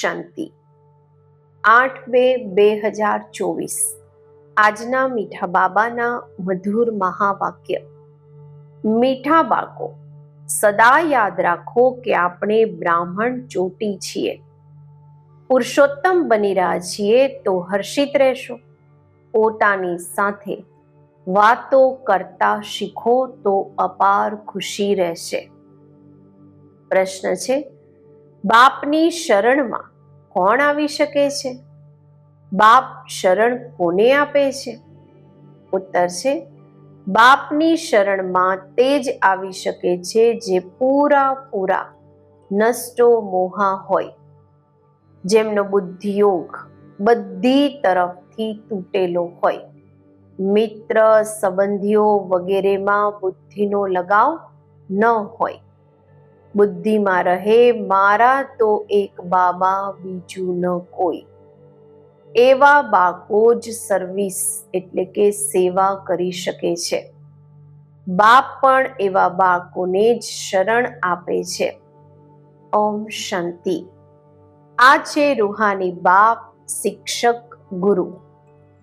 શાંતિ. આઠ બે બે હજાર ચોવીસ. આજના મીઠા બાબાના મધુર મહાવાક્ય. મીઠા બાળકો, સદા યાદ રાખો કે આપણે બ્રાહ્મણ ચોટી છીએ. પુરુષોત્તમ બની રહ્યા છીએ તો હર્ષિત રહેશો. પોતાની સાથે વાતો કરતા શીખો તો અપાર ખુશી રહેશે. પ્રશ્ન છે બાપની શરણમાં કોણ આવી શકે છે? બાપ શરણ કોને આપે છે? ઉત્તર છે, બાપની શરણમાં તે જ આવી શકે છે જે પૂરા પૂરા નષ્ટો મોહા હોય. જેમનો બુદ્ધિયોગ બધી તરફથી તૂટેલો હોય. મિત્ર સંબંધીઓ વગેરેમાં બુદ્ધિનો લગાવ ન હોય. બુદ્ધિમાં રહે, મારા તો એક બાબા બીજું ન કોઈ. એવા બાળકો જ સર્વિસ એટલે કે સેવા કરી શકે છે. બાપ પણ એવા બાળકોને જ શરણ આપે છે. ઓમ શાંતિ. આ છે રૂહાની બાપ, શિક્ષક, ગુરુ.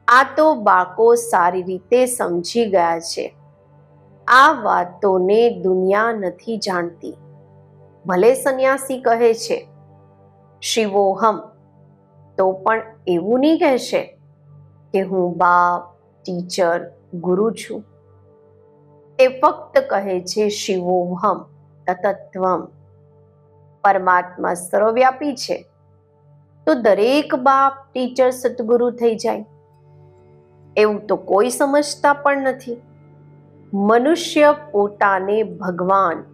આ તો બાળકો સારી રીતે સમજી ગયા છે. આ વાતોને દુનિયા નથી જાણતી. ભલે સંન્યાસી કહે છે શિવોહમ તો પણ એવું નહીં કહેશે કે હું બાપ, ટીચર, ગુરુ છું. તે ફક્ત કહે છે શિવોહમ તતત્વમ પરમાત્મા સર્વવ્યાપી છે. તો દરેક બાપ, ટીચર, સદગુરુ થઈ જાય. એવું તો કોઈ સમજતા પણ નથી. મનુષ્ય પોતાને ભગવાન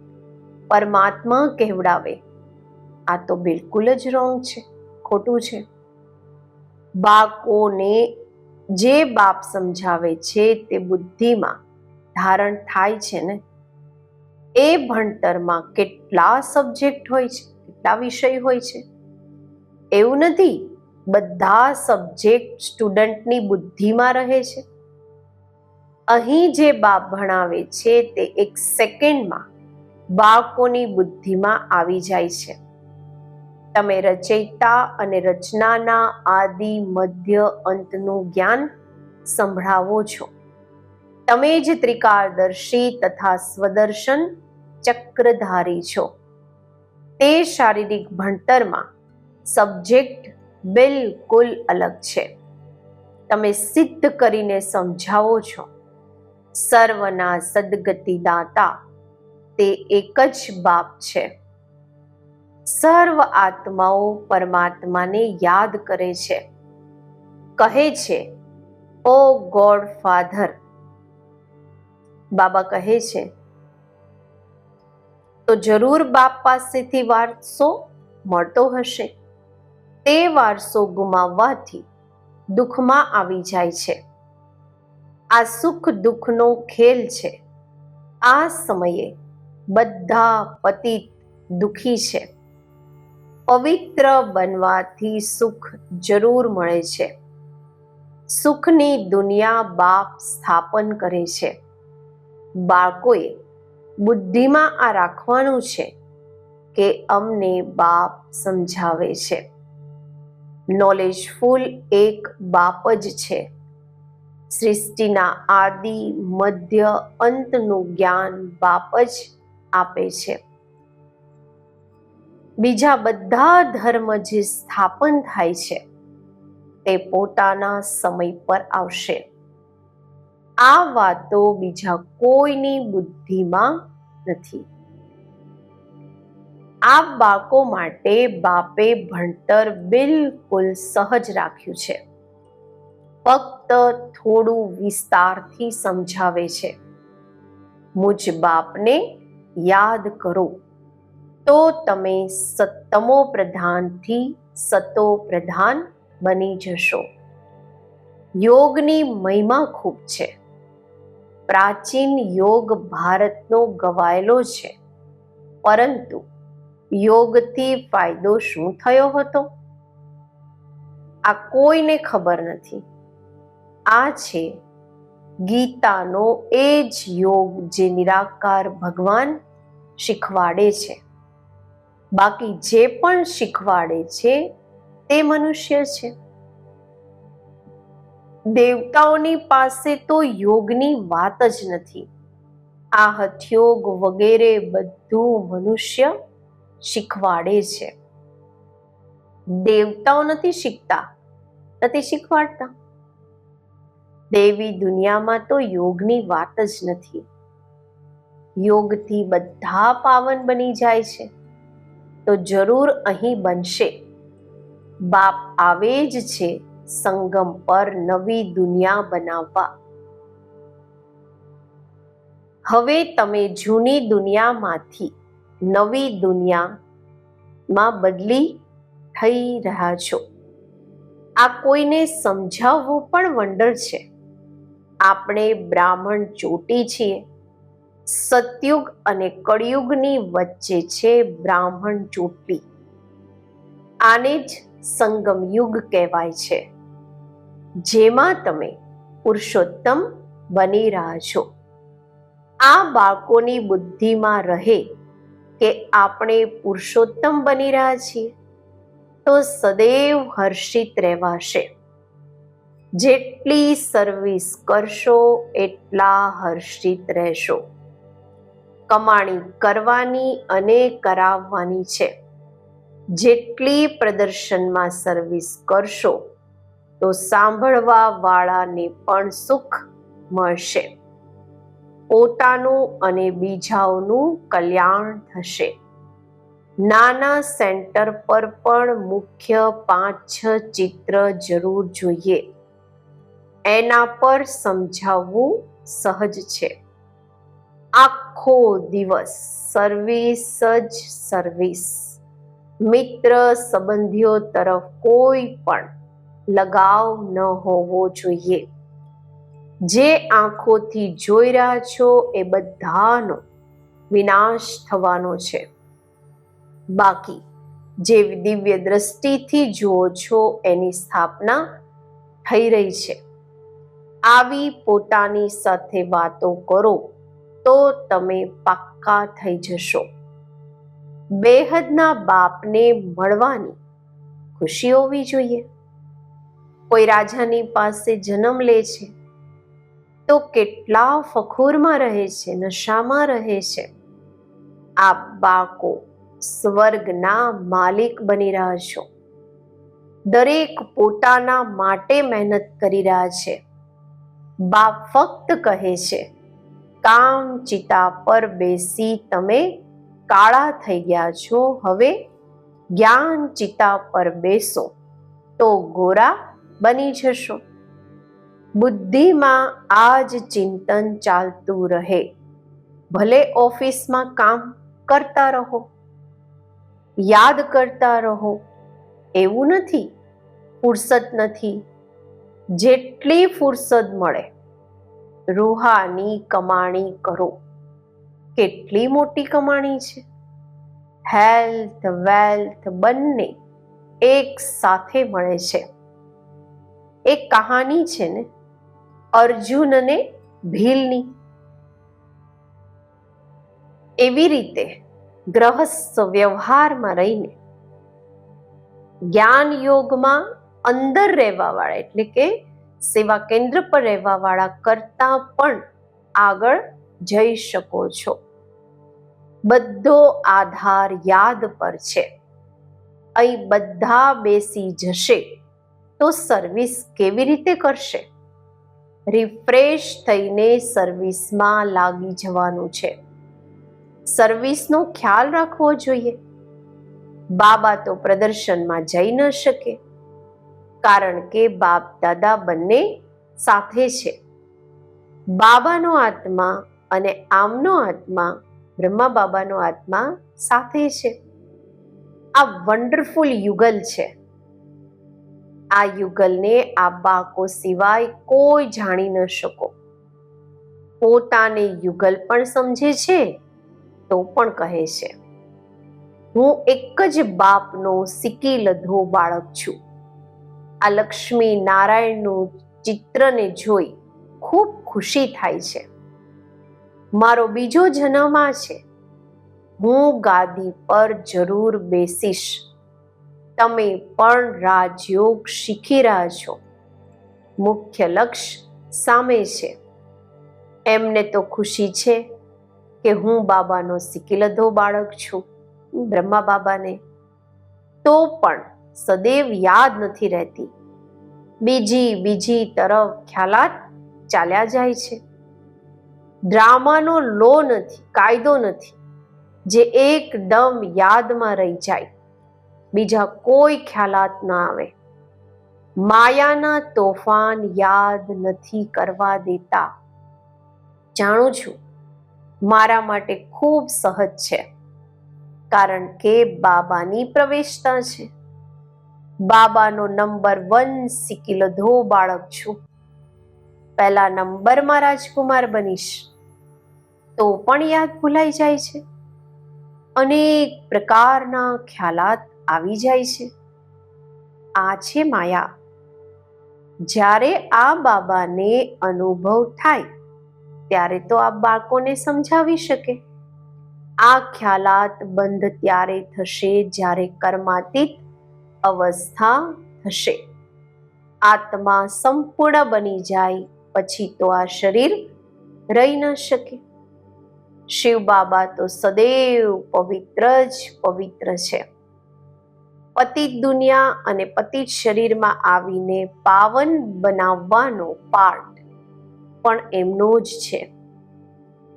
પરમાત્મા કહેવડાવે. આ તો બિલકુલ જ રોંગ છે, ખોટું છે. બાળકોને જે બાપ સમજાવે છે તે બુદ્ધિમાં ધારણ થાય છે ને? એ ભણતરમાં કેટલા સબ્જેક્ટ હોય છે, કેટલા વિષય હોય છે? એવું નથી, બધા સબ્જેક્ટ સ્ટુડન્ટની બુદ્ધિમાં રહે છે. અહીં જે બાપ ભણાવે છે તે એક સેકન્ડમાં બાળકોની બુદ્ધિમાં આવી જાય છે. તમે રચયિતા અને રચનાના આદિ, મધ્ય અંતનું જ્ઞાન સંભળાવો છો. તમે જ ત્રિકાળદર્શી તથા સ્વદર્શન ચક્રધારી છો. તે શારીરિક ભણતરમાં સબ્જેક્ટ બિલકુલ અલગ છે. તમે સિદ્ધ કરીને સમજાવો છો. સર્વના સદગતિદાતા દાતા તે એક જ બાપ છે. સર્વ આત્માઓ પરમાત્માને યાદ કરે છે. કહે છે, ઓ ગોડ ફાધર. બાબા કહે છે, તો જરૂર બાપ પાસેથી વારસો મળતો હશે. તે વારસો ગુમાવવાથી દુઃખમાં આવી જાય છે. આ સુખ દુઃખનો ખેલ છે. આ સમયે બધા પતિત દુઃખી છે. પવિત્ર બનવાથી સુખ જરૂર મળે છે. સુખની દુનિયા બાપ સ્થાપન કરે છે. બાળકોએ બુદ્ધિમાં આ રાખવાનું છે કે અમને બાપ સમજાવે છે. નોલેજફુલ એક બાપ જ છે. સૃષ્ટિના આદિ મધ્ય અંતનું જ્ઞાન બાપ જ આપે છે. બીજા બધા ધર્મ જે સ્થાપન થાય છે, તે પોતાના સમય પર આવશે. આ વાતો બીજા કોઈની બુદ્ધિમાં નથી. આ બાળકો માટે બાપે ભણતર બિલકુલ સહજ રાખ્યું છે. ફક્ત થોડું વિસ્તારથી સમજાવે છે. મુજ બાપને યાદ કરો. તો તમે સત્તમો પ્રધાનથી સતો પ્રધાન બની જશો. યોગની મહિમા ખૂબ છે. પ્રાચીન યોગ ભારતનો ગવાયેલો છે. પરંતુ યોગથી ફાયદો શું થયો હતો? આ કોઈને ખબર નથી. આ છે ગીતાનો એ જ યોગ જે નિરાકાર ભગવાન શીખવાડે છે. બાકી જે પણ શીખવાડે છે તે મનુષ્ય છે. દેવતાઓની પાસે તો યોગની વાત જ નથી. આ હથયોગ વગેરે બધું મનુષ્ય શીખવાડે છે. દેવતાઓ નથી શીખતા, નથી શીખવાડતા. દેવી દુનિયામાં તો યોગની વાત જ નથી. યોગથી બધા પાવન બની જાય છે. તો જરૂર અહીં બનશે. બાપ આવે જ છે સંગમ પર નવી દુનિયા બનાવવા. હવે તમે જૂની દુનિયામાંથી નવી દુનિયામાં બદલી થઈ રહ્યા છો. આ કોઈને સમજાવવું પણ વંડર છે. આપણે બ્રાહ્મણ ચોટી છીએ, સતયુગ અને કળિયુગની વચ્ચે છે બ્રાહ્મણ ચોટી. આને જ સંગમ યુગ કહેવાય છે. જેમાં તમે પુરુષોત્તમ બની રહ્યા છો. આ બાળકોની બુદ્ધિમાં રહે કે આપણે પુરુષોત્તમ બની રહ્યા છીએ, તો સદૈવ હર્ષિત રહેવાશે. જેટલી સર્વિસ કરશો, એટલા હર્ષિત રહેશો. કમાણી કરવાની અને કરાવવાની છે. જેટલી પ્રદર્શનમાં સર્વિસ કરશો, તો સાંભળવા વાળાને પણ સુખ મળશે. પોતાનું અને બીજાઓનું કલ્યાણ થશે. નાના સેન્ટર પર પણ મુખ્ય પાંચ છ ચિત્ર જરૂર જોઈએ. એના પર સમજાવવું સહજ છે. આખો દિવસ સર્વિસ જ સર્વિસ મિત્ર સંબંધીઓ તરફ કોઈ પણ લગાવ ન હોવો જોઈએ. જે આંખોથી જોઈ રહ્યા છો એ બધાનો વિનાશ થવાનો છે. બાકી, જે દિવ્ય દ્રષ્ટિથી જુઓ છો એની સ્થાપના થઈ રહી છે. આવી પોતાની સાથે વાતો કરો, તો તમે પાક્કા થઈ જશો. બેહદના બાપને મળવાની ખુશી હોવી જોઈએ. કોઈ રાજાની પાસે જન્મ લે છે, તો કેટલા ફખુરમાં રહે છે, નશામાં રહે છે. આ બાળકો સ્વર્ગના માલિક બની રહ્યા છો. દરેક પોતાના માટે મહેનત કરી રહ્યા છે. બાપ ફક્ત કહે છે, કામ ચિતા પર બેસી તમે કાળા થઈ ગયા છો. હવે જ્ઞાન ચિતા પર બેસો તો ગોરા બની જશો. બુદ્ધિમાં આ જ ચિંતન ચાલતું રહે. ભલે ઓફિસમાં કામ કરતા રહો, યાદ કરતા રહો. એવું નથી, ફુરસત નથી. જેટલી ફુરસદ મળે, રૂહાની કમાણી કરો. કેટલી મોટી કમાણી છે? હેલ્થ વેલ્થ બંને એક સાથે મળે છે. એક કહાની છે ને, અર્જુન અને ભીલની. એવી રીતે ગ્રહસ્થ વ્યવહારમાં રહીને જ્ઞાન યોગમાં અંદર રહેવાવાળા, એટલે કે સેવા કેન્દ્ર પર રહેવાવાળા કરતાં પણ આગળ જઈ શકો છો. બધો આધાર યાદ પર છે. અહીં બધા બેસી જશે તો સર્વિસ કેવી રીતે કરશે? રિફ્રેશ થઈને સર્વિસમાં લાગી જવાનું છે. સર્વિસનો ખ્યાલ રાખવો જોઈએ. બાબા તો પ્રદર્શનમાં જઈ ન શકે. કારણ કે બાપ, દાદા બંને સાથે છે. બાબાનો આત્મા અને આમનો આત્મા બ્રહ્મા બાબાનો આત્મા સાથે છે. આ વન્ડરફુલ યુગલ છે. આ યુગલને આ બાકો સિવાય કોઈ જાણી ન શકો. પોતાને યુગલ પણ સમજે છે, તો પણ કહે છે. હું એક જ બાપનો સિકી લધો બાળક છું. આ લક્ષ્મી નારાયણનું ચિત્રને જોઈ ખૂબ ખુશી થાય છે. મારો બીજો જન્મ આ છે. હું ગાદી પર જરૂર બેસીશ. તમે પણ રાજયોગ શીખી રહ્યા છો. મુખ્ય લક્ષ્ય સામે છે. એમને તો ખુશી છે કે હું બાબાનો સિકિલધો બાળક છું, બ્રહ્મા બાબાને. તો પણ સદૈવ યાદ નથી રહેતી. બીજી બીજી તરફ ખ્યાલાત ચાલ્યા જાય છે. ડ્રામાનો લો નથી, કાયદો નથી, જે એકદમ યાદમાં રહી જાય. બીજા કોઈ ખ્યાલાત ના આવે. માયાના તોફાન યાદ નથી કરવા દેતા. જાણું છું, મારા માટે ખૂબ સહજ છે, કારણ કે બાબાની પ્રવેશતા છે. બાબાનો નંબર વન સિકિલધો બાળક છું. પહેલા નંબરમાં રાજકુમાર બનીશ. તો પણ યાદ ભૂલાઈ જાય છે. અનેક પ્રકારના ખ્યાલાત આવી જાય છે. આ છે માયા. જ્યારે આ બાબાને અનુભવ થાય, ત્યારે તો આ બાળકોને સમજાવી શકે. આ ખ્યાલાત બંધ ત્યારે થશે જ્યારે કર્માતીત અવસ્થા થશે. આત્મા સંપૂર્ણ બની જાય પછી તો આ શરીર રહી ન શકે. શિવ બાબા તો સદૈવ પવિત્ર જ પવિત્ર છે. પતિત દુનિયા અને પતિત શરીરમાં આવીને પાવન બનાવવાનો પાર્ટ પણ એમનો જ છે.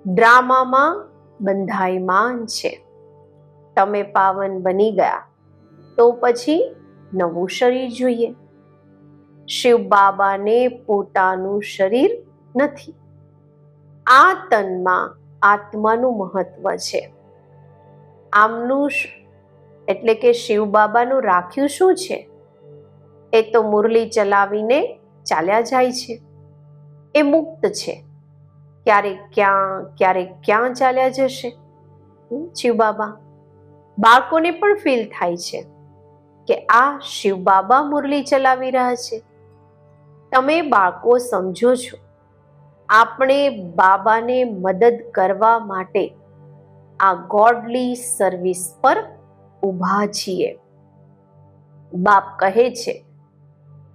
ડ્રામામાં બંધાયમાન છે. તમે પાવન બની ગયા તો પછી નવું શરીર જોઈએ. શિવ બાબાને પોતાનું શરીર નથી. આ તનમાં આત્માનું મહત્વ છે. આમનું એટલે કે શિવ બાબાનું રાખ્યું શું છે? એ તો મુરલી ચલાવીને ચાલ્યા જાય છે. એ મુક્ત છે. ક્યારેક ક્યાં ક્યારેક ક્યાં ચાલ્યા જશે? શિવ બાબા. બાળકોને પણ ફીલ થાય છે. કે આ શિવ બાબા મુરલી ચલાવી રહ્યા છે. તમે બાળકો સમજો છો. આપણે બાબાને મદદ કરવા માટે આ ગોડલી સર્વિસ પર ઊભા છીએ. બાપ કહે છે,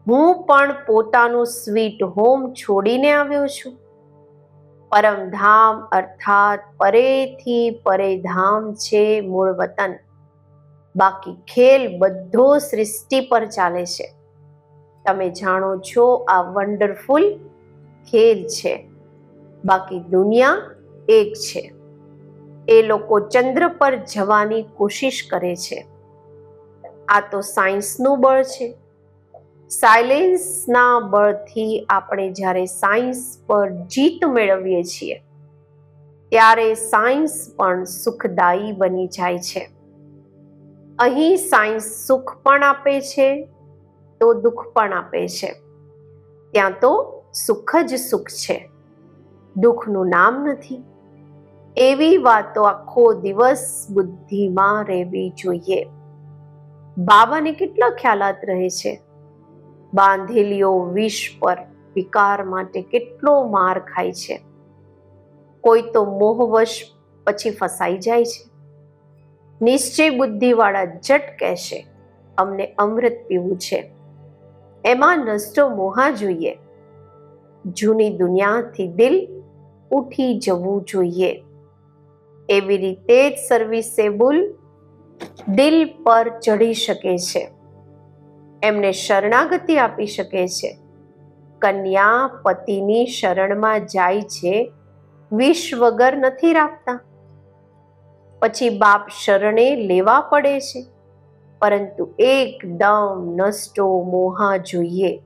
હું પણ પોતાનું સ્વીટ હોમ છોડીને આવ્યો છું. પરમધામ અર્થાત પરેથી પરેધામ છે મૂળ વતન. બાકી ખેલ બધો સૃષ્ટિ પર ચાલે છે. તમે જાણો છો આ વન્ડરફુલ ખેલ છે. બાકી દુનિયા એક છે. એ લોકો ચંદ્ર પર જવાની કોશિશ કરે છે. આ તો સાયન્સનું બળ છે. સાયલેન્સના બળથી આપણે જ્યારે સાયન્સ પર જીત મેળવીએ છીએ, ત્યારે સાયન્સ પણ સુખદાયી બની જાય છે. અહીં સાયન્સ સુખ પણ આપે છે, તો દુઃખ પણ આપે છે. ત્યાં તો સુખ જ સુખ છે. દુઃખનું નામ નથી. એવી વાતો આખો દિવસ બુદ્ધિમાં રહેવી જોઈએ. બાબાને કેટલા ખ્યાલાત રહે છે. બાંધેલીઓ વિષ પર વિકાર માટે કેટલો માર ખાય છે. કોઈ તો મોહવશ પછી ફસાઈ જાય છે. નિશ્ચય બુદ્ધિવાળા જટ કહેશે, અમને અમૃત પીવું છે. એમાં નષ્ટો મોહા જોઈએ. જૂની દુનિયાથી દિલ ઉઠી જવું જોઈએ. એવી રીતે જ સર્વિસેબલ દિલ પર ચડી શકે છે. એમને શરણાગતિ આપી શકે છે. કન્યા પતિની શરણમાં જાય છે વિષ વગર નથી રાખતા. પછી બાપ શરણે લેવા પડે છે. પરંતુ એકદમ નષ્ટો મોહા જોઈએ.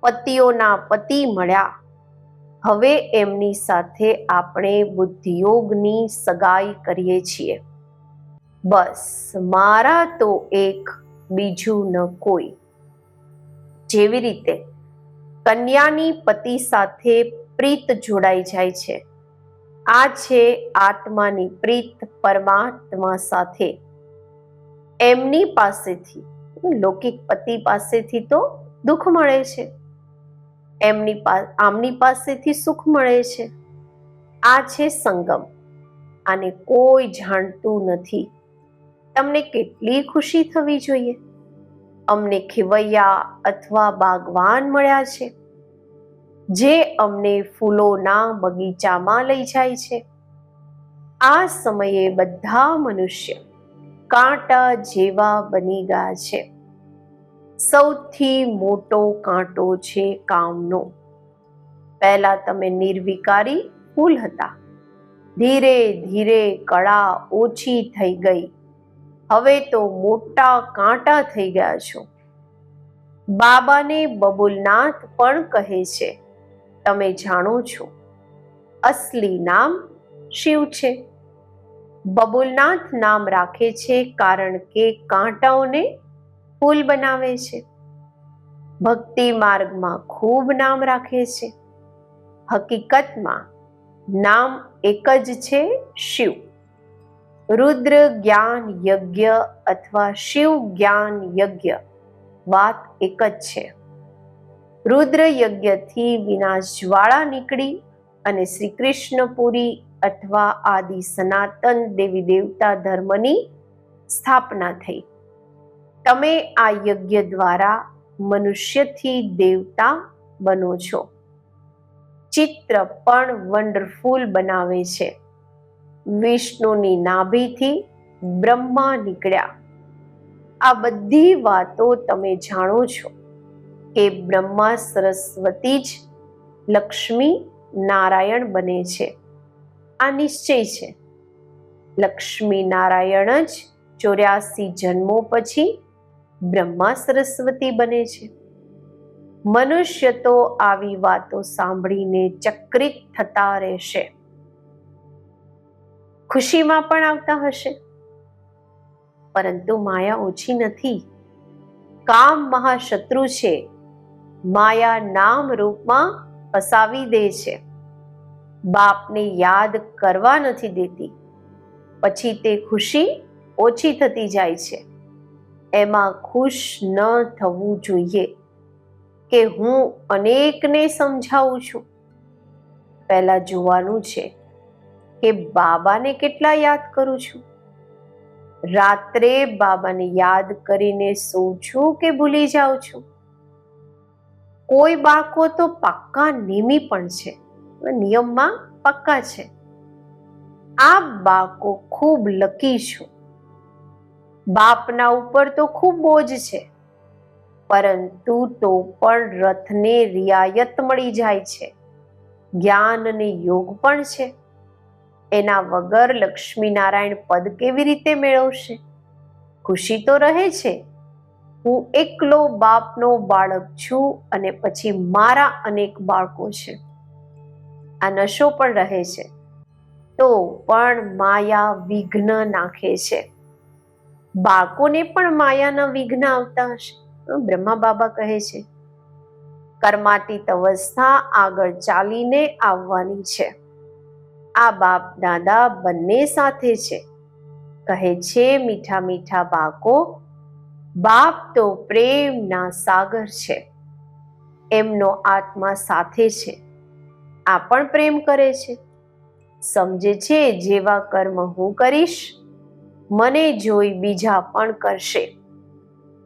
પતિઓના પતિ મળ્યા. હવે એમની સાથે આપણે બુદ્ધિયોગની સગાઈ કરીએ છીએ. બસ, મારા તો એક બીજું ન કોઈ. જેવી રીતે કન્યાની પતિ સાથે પ્રીત જોડાઈ જાય છે. આ છે આત્માની પ્રીત પરમાત્મા સાથે. એમની પાસેથી, લૌકિક પતિ પાસેથી તો દુઃખ મળે છે. એમની આમની પાસેથી સુખ મળે છે. આ છે સંગમ. આને કોઈ જાણતું નથી. તમને કેટલી ખુશી થવી જોઈએ? અમને ખીવૈયા અથવા બાગવાન મળ્યા છે. જે અમને ફૂલોના બગીચામાં લઈ જાય છે. આ સમયે બધા મનુષ્ય કાંટા જેવા બની ગયા છે. સૌથી મોટો કાંટો છે કામનો. પહેલા તમે નિર્વિકારી ફૂલ હતા. ધીરે ધીરે કળા ઓછી થઈ ગઈ. હવે તો મોટા કાંટા થઈ ગયા છો. બાબાને બબુલનાથ પણ કહે છે તમે જાણો છો. અસલી નામ શિવ છે. બબુલનાથ નામ રાખે છે કારણ કે કાંટાઓને ફૂલ બનાવે છે. ભક્તિ માર્ગમાં ખૂબ નામ રાખે છે. હકીકતમાં નામ એક જ છે શિવ. રુદ્ર જ્ઞાન યજ્ઞ અથવા શિવ જ્ઞાન યજ્ઞ વાત એક જ છે. રુદ્ર યજ્ઞથી વિના જ્વાળા નીકળી અને શ્રી કૃષ્ણપુરી અથવા આદિ સનાતન દેવી દેવતા ધર્મની સ્થાપના થઈ. તમે આ યજ્ઞ દ્વારા મનુષ્યથી દેવતા બનો છો. ચિત્ર પણ વન્ડરફુલ બનાવે છે. વિષ્ણુની નાભીથી બ્રહ્મા નીકળ્યા. આ બધી વાતો તમે જાણો છો. કે બ્રહ્મા સરસ્વતી જ લક્ષ્મી નારાયણ બને છે. આ નિશ્ચય છે. લક્ષ્મી નારાયણ જ ચોર્યાસી જન્મો પછી બ્રહ્મા સરસ્વતી બને છે. મનુષ્ય તો આવી વાતો સાંભળીને ચક્રિત થતા રહેશે. ખુશીમાં પણ આવતા હશે. પરંતુ માયા ઓછી નથી. કામ મહાશત્રુ છે. માયા નામ રૂપમાં ફસાવી દે છે. બાપને યાદ કરવા નથી દેતી. પછી તે ખુશી ઓછી થતી જાય છે. એમાં ખુશ ન થવું જોઈએ. કે હું અનેકને સમજાવું છું. પહેલા જોવાનું છે કે બાબાને કેટલા યાદ કરું છું. રાત્રે બાબાને યાદ કરીને સૂઉં છું કે ભૂલી જાઉં છું? કોઈ બાળકો તો પક્કા નિયમી પણ છે નિયમમાં પક્કા છે. આ બાળકો ખૂબ લકી છો. બાપના ઉપર તો ખૂબ બોજ છે. પરંતુ તો પણ રથને રિયાયત મળી જાય છે. જ્ઞાન અને યોગ પણ છે. એના વગર લક્ષ્મીનારાયણ પદ કેવી રીતે મેળવશે? ખુશી તો રહે છે. હું એકલો બાપનો બાળક છું અને પછી મારા અનેક બાળકો છે. આ નશો પણ રહે છે. તો પણ માયા વિઘ્ન નાખે છે. બાળકોને પણ માયાના વિઘ્ન આવતા હશે. બ્રહ્મા બાબા કહે છે. કર્માતીત અવસ્થા આગળ ચાલીને આવવાની છે. આ બાપ દાદા બંને સાથે છે. કહે છે, મીઠા મીઠા બાળકો બાપ તો પ્રેમના સાગર છે. એમનો આત્મા સાથે છે. આ પણ પ્રેમ કરે છે. સમજે છે, જેવા કર્મ હું કરીશ, મને જોઈ બીજા પણ કરશે.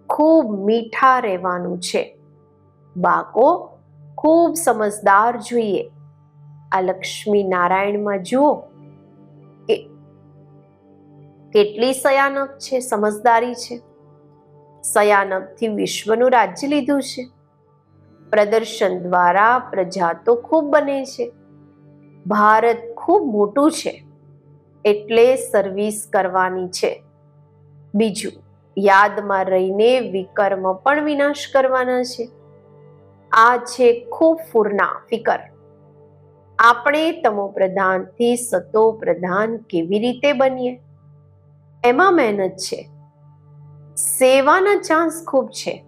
ખૂબ મીઠા રહેવાનું છે. બાકો ખૂબ સમજદાર જોઈએ. આ લક્ષ્મી નારાયણમાં જુઓ. કેટલી સયાનક છે, સમજદારી છે. સયાનકથી વિશ્વનું રાજ્ય લીધું છે. પ્રદર્શન દ્વારા પ્રજા તો ખૂબ બને છે. ભારત ખૂબ મોટું છે. એટલે સર્વિસ કરવાની છે. બીજું, યાદમાં રહીને વિકર્મ પણ વિનાશ કરવાના છે. આ છે ખૂબ ફૂરના ફિકર. આપણે તમો પ્રધાનથી સતો પ્રધાન કેવી રીતે બનીએ? એમાં મહેનત છે. સેવાના ચાન્સ ખૂબ છે.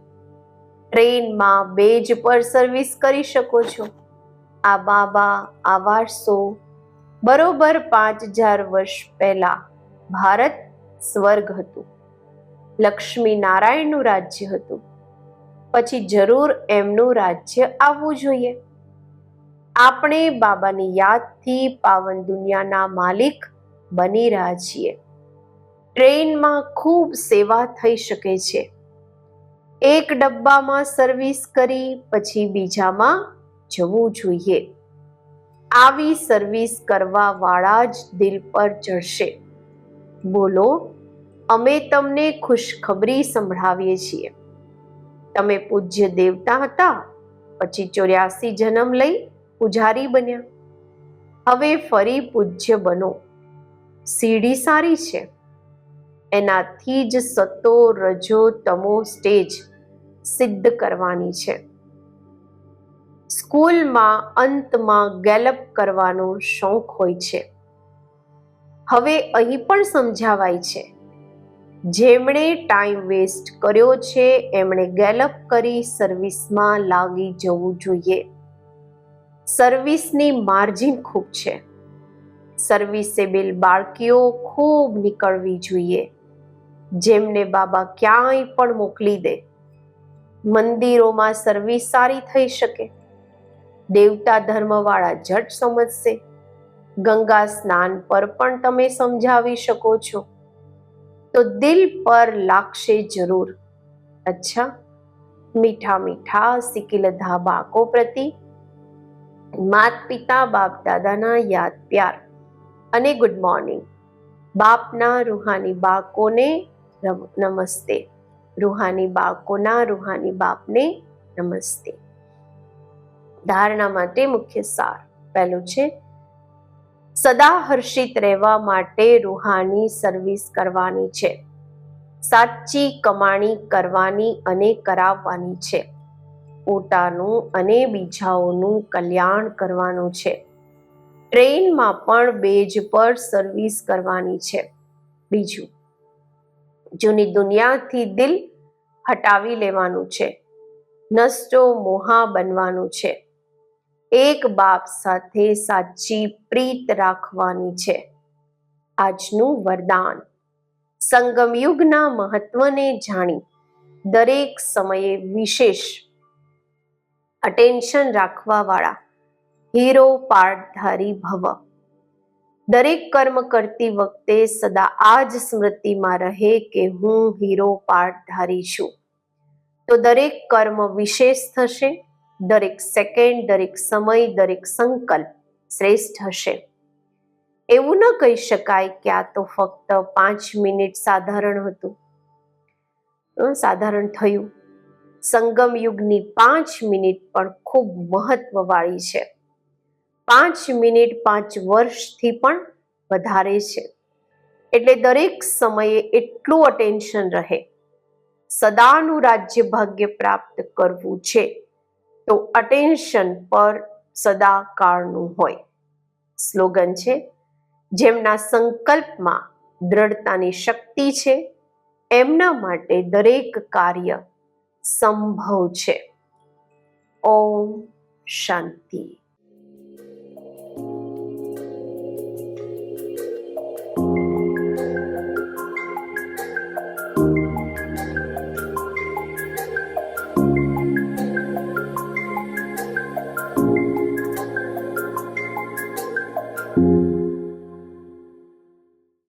ટ્રેનમાં બેજ પર સર્વિસ કરી શકો છો. આ બાબા, આ વારસો બરોબર પાંચ હજાર વર્ષ પહેલા ભારત સ્વર્ગ હતું. લક્ષ્મી નારાયણનું રાજ્ય હતું. પછી જરૂર એમનું રાજ્ય આવવું જોઈએ. આપણે બાબાની યાદથી પાવન દુનિયાના માલિક બની રહ્યા છીએ. ટ્રેનમાં ખૂબ સેવા થઈ શકે છે. એક ડબ્બામાં સર્વિસ કરી પછી બીજામાં જવું જોઈએ. આવી સર્વિસ કરવા વાળા જ દિલ પર ચડશે. બોલો, અમે તમને ખુશખબરી સંભળાવીએ છીએ. તમે પૂજ્ય દેવતા હતા, પછી ચોર્યાસી જન્મ લઈ પૂજારી બન્યા. હવે ફરી પૂજ્ય બનો. સીડી સારી છે. એનાથી જ સતો રજો તમો સ્ટેજ સિદ્ધ કરવાની છે. સ્કૂલમાં અંતમાં ગેલપ કરવાનો શોખ હોય છે. હવે અહીં પણ સમજાવાય છે. જેમણે ટાઈમ વેસ્ટ કર્યો છે, એમણે ગેલપ કરી સર્વિસમાં લાગી જવું જોઈએ. સર્વિસની માર્જિન ખૂબ છે. સર્વિસેબલ બાળકીઓ ખૂબ નીકળવી જોઈએ. જેમને બાબા ક્યાંય પણ મોકલી દે. મંદિરોમાં સર્વિસ સારી થઈ શકે. દેવતા ધર્મવાળા જટ સમજશે. ગંગા સ્નાન પર પણ તમે સમજાવી શકો છો. તો દિલ પર લાગશે જરૂર. અચ્છા. મીઠા મીઠા સિકિલધા બાકો પ્રતિ. માત પિતા, બાપ દાદાના યાદ પ્યાર. અને ગુડ મોર્નિંગ બાપના રૂહાની બાકોને નમસ્તે. રૂહાની બાકોના રૂહાની બાપને નમસ્તે. ધારણા માટે મુખ્ય સાર પહેલું છે, સદા હર્ષિત રહેવા માટે રૂહાની સર્વિસ કરવાની છે. સાચી કમાણી કરવાની અને કરાવવાની છે. પોતાનું અને બીજાઓનું કલ્યાણ કરવાનું છે. ટ્રેનમાં પણ બેજ પર સર્વિસ કરવાની છે. બીજું જૂની દુનિયાથી દિલ હટાવી લેવાનું છે. નષ્ટો મોહા બનવાનું છે. એક બાપ સાથે સાચી પ્રીત રાખવાની છે. આજનું વરદાન. સંગમયુગના મહત્વને જાણી દરેક સમયે વિશેષ અટેન્શન રાખવાવાળા હીરો પાર્ટધારી ભવ. દરેક કર્મ કરતી વખતે સદા આ જ સ્મૃતિમાં રહે કે હું હીરો પાઠધારી છું. તો દરેક કર્મ વિશેષ થશે, દરેક સેકન્ડ, દરેક સમય, દરેક સંકલ્પ શ્રેષ્ઠ હશે. એવું ન કહી શકાય કે આ તો ફક્ત પાંચ મિનિટ સાધારણ હતું. સાધારણ થયું. સંગમ યુગની પાંચ મિનિટ પણ ખૂબ મહત્વવાળી છે. પાંચ મિનિટ પાંચ વર્ષથી પણ વધારે છે. એટલે દરેક સમયે એટલું અટેન્શન રહે. સદાનું રાજ્ય ભાગ્ય પ્રાપ્ત કરવું છે, તો અટેન્શન પર સદા કાળનું હોય. સ્લોગન છે, જેમના સંકલ્પમાં દ્રઢતાની શક્તિ છે, એમના માટે દરેક કાર્ય સંભવ છે. ઓમ શાંતિ.